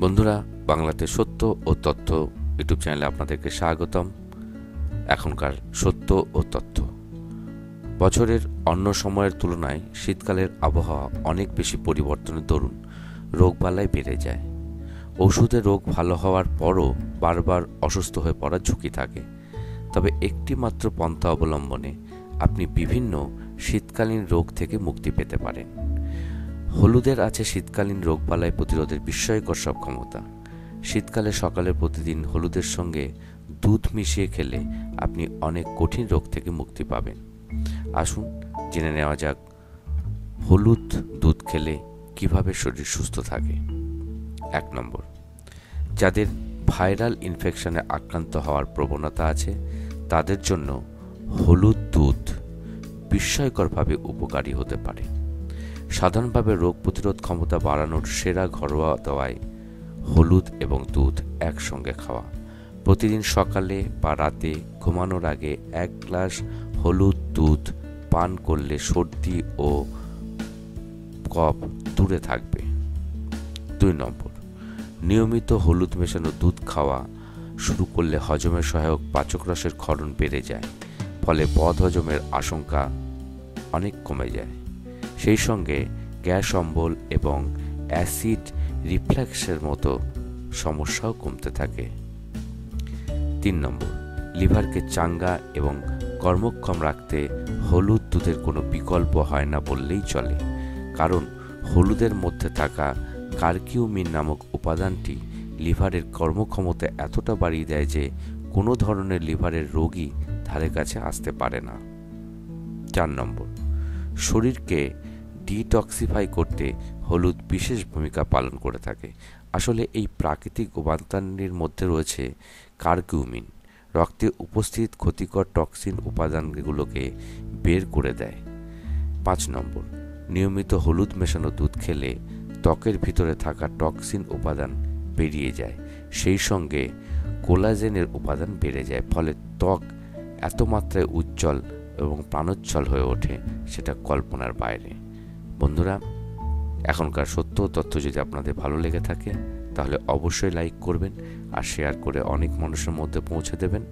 বন্ধুরা, বাংলাতে সত্য ও তথ্য ইউটিউব চ্যানেলে আপনাদেরকে স্বাগতম। এখনকার সত্য ও তথ্য। বছরের অন্য সময়ের তুলনায় শীতকালের আবহাওয়া অনেক বেশি পরিবর্তনের দরুন রোগবালাই বেড়ে যায়। ওষুধে রোগ ভালো হওয়ার পরও বারবার অসুস্থ হয়ে পড়ার ঝুঁকি থাকে। তবে একটি মাত্র পন্থা অবলম্বনে আপনি বিভিন্ন শীতকালীন রোগ থেকে মুক্তি পেতে পারেন। হলুদের আছে শীতকালীন রোগবালাই প্রতিরোধের বিস্ময়কর সব ক্ষমতা। শীতকালে সকালে প্রতিদিন হলুদের সঙ্গে দুধ মিশিয়ে খেলে আপনি অনেক কঠিন রোগ থেকে মুক্তি পাবেন। আসুন, জেনে নেওয়া যাক হলুদ দুধ খেলে কীভাবে শরীর সুস্থ থাকে। এক নম্বর, যাদের ভাইরাল ইনফেকশনে আক্রান্ত হওয়ার প্রবণতা আছে, তাদের জন্য হলুদ দুধ বিস্ময়করভাবে উপকারী হতে পারে। সাধারণভাবে রোগ প্রতিরোধ ক্ষমতা বাড়ানোর সেরা ঘরোয়া দাওয়ায় হলুদ এবং দুধ একসঙ্গে খাওয়া। প্রতিদিন সকালে বা রাতে ঘুমানোর আগে এক গ্লাস হলুদ দুধ পান করলে সর্দি ও কফ দূরে থাকবে। দুই নম্বর, নিয়মিত হলুদ মেশানো দুধ খাওয়া শুরু করলে হজমের সহায়ক পাচক রসের ক্ষরণ বেড়ে যায়, ফলে বদ হজমের আশঙ্কা অনেক কমে যায়। সেই সঙ্গে গ্যাস অম্বল এবং অ্যাসিড রিফ্লেক্সের মতো সমস্যাও কমতে থাকে। তিন নম্বর, লিভারকে চাঙ্গা এবং কর্মক্ষম রাখতে হলুদ দুধের কোনো বিকল্প হয় না বললেই চলে। কারণ হলুদের মধ্যে থাকা কার্কিউমিন নামক উপাদানটি লিভারের কর্মক্ষমতা এতটা বাড়িয়ে দেয় যে কোনো ধরনের লিভারের রোগী ধারে কাছে আসতে পারে না। চার নম্বর, শরীরকে ডিটক্সিফাই করতে হলুদ বিশেষ ভূমিকা পালন করে থাকে। আসলে এই প্রাকৃতিক উপাদানটির মধ্যে রয়েছে কার্কিউমিন। রক্তে উপস্থিত ক্ষতিকর টক্সিন উপাদানগুলোকে বের করে দেয়। পাঁচ নম্বর, নিয়মিত হলুদ মেশানো দুধ খেলে ত্বকের ভিতরে থাকা টক্সিন উপাদান বেরিয়ে যায়। সেই সঙ্গে কোলাজেনের উপাদান বেড়ে যায়, ফলে ত্বক এত মাত্রায় উজ্জ্বল এবং প্রাণোচ্ছল হয়ে ওঠে, সেটা কল্পনার বাইরে। বন্ধুরা, এখনকার সত্য তথ্য যদি আপনাদের ভালো লেগে থাকে, তাহলে অবশ্যই লাইক করবেন আর শেয়ার করে অনেক মানুষের মধ্যে পৌঁছে দেবেন।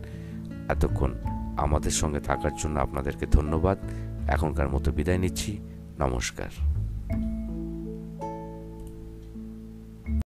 এতক্ষণ আমাদের সঙ্গে থাকার জন্য আপনাদেরকে ধন্যবাদ। এখনকার মতো বিদায় নিচ্ছি। নমস্কার।